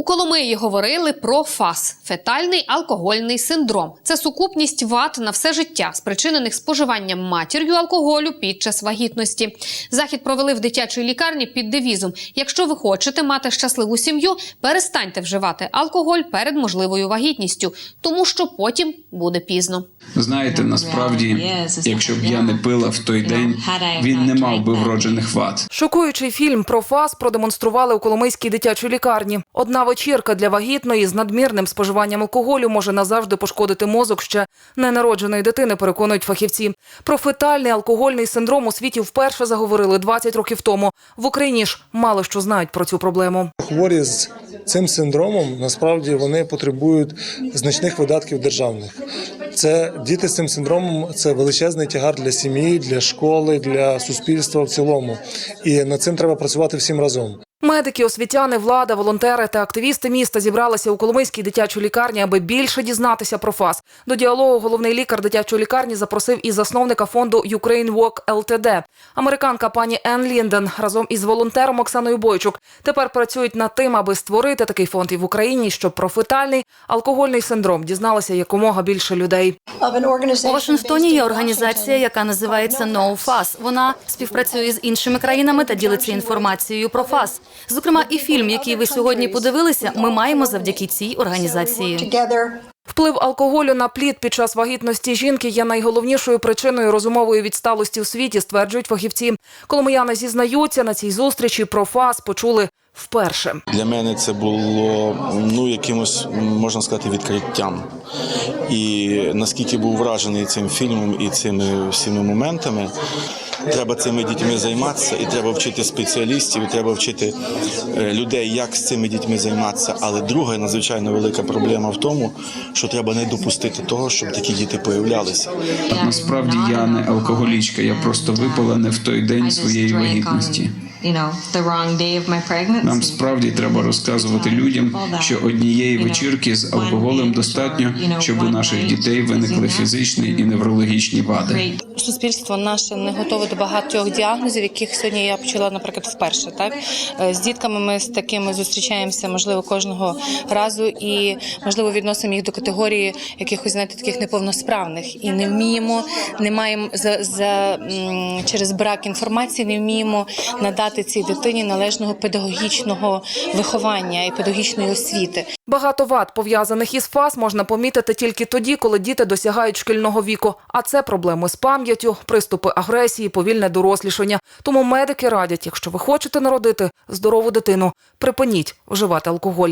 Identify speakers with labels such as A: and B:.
A: У Коломиї говорили про ФАС фетальний алкогольний синдром. Це сукупність вад на все життя, спричинених споживанням матір'ю алкоголю під час вагітності. Захід провели в дитячій лікарні під девізом: якщо ви хочете мати щасливу сім'ю, перестаньте вживати алкоголь перед можливою вагітністю, тому що потім буде пізно.
B: Знаєте, насправді, якщо б я не пила в той день, він не мав би вроджених вад.
C: Шокуючий фільм про ФАС продемонстрували у Коломийській дитячій лікарні. Одна вечірка для вагітної з надмірним споживанням алкоголю може назавжди пошкодити мозок ще ненародженої дитини, переконують фахівці. Про фетальний алкогольний синдром у світі вперше заговорили 20 років тому. В Україні ж мало що знають про цю проблему.
D: Хворі з цим синдромом насправді вони потребують значних видатків державних. Це діти з цим синдромом це величезний тягар для сім'ї, для школи, для суспільства в цілому. І над цим треба працювати всім разом.
C: Медики, освітяни, влада, волонтери та активісти міста зібралися у Коломийській дитячій лікарні, аби більше дізнатися про ФАС. До діалогу головний лікар дитячої лікарні запросив і засновника фонду Ukraine Walk LTD. Американка пані Ен Лінден разом із волонтером Оксаною Бойчук тепер працюють над тим, аби створити такий фонд і в Україні, щоб про фетальний алкогольний синдром дізналося якомога більше людей.
E: У Вашингтоні є організація, яка називається No FAS. Вона співпрацює з іншими країнами та ділиться інформацією про ФАС. Зокрема, і фільм, який ви сьогодні подивилися, ми маємо завдяки цій організації.
C: Вплив алкоголю на плід під час вагітності жінки є найголовнішою причиною розумової відсталості у світі, стверджують фахівці. Коломияни зізнаються на цій зустрічі про ФАС почули вперше.
F: Для мене це було ну якимось можна сказати відкриттям. І наскільки був вражений цим фільмом і цими всіми моментами. Треба цими дітьми займатися, і треба вчити спеціалістів, і треба вчити е, людей, як з цими дітьми займатися. Але друга надзвичайно велика проблема в тому, що треба не допустити того, щоб такі діти появлялися.
B: Насправді я не алкоголічка, я просто випала не в той день своєї вагітності. Нам справді треба розказувати людям, що однієї вечірки з алкоголем достатньо, щоб у наших дітей виникли фізичні і неврологічні вади.
G: суспільство наше не готове до багатьох діагнозів, яких сьогодні я почала, наприклад, вперше. Так? Е, з дітками ми з такими зустрічаємося, можливо, кожного разу, і можливо відносимо їх до категорії якихось знаєте, таких неповносправних. І не вміємо, не маємо за, за через брак інформації, не вміємо надати цій дитині належного педагогічного виховання і педагогічної освіти.
C: Багато вад, пов'язаних із ФАС, можна помітити тільки тоді, коли діти досягають шкільного віку. А це проблеми з пам'яттю, приступи агресії, повільне дорослішання. Тому медики радять, якщо ви хочете народити здорову дитину, припиніть вживати алкоголь.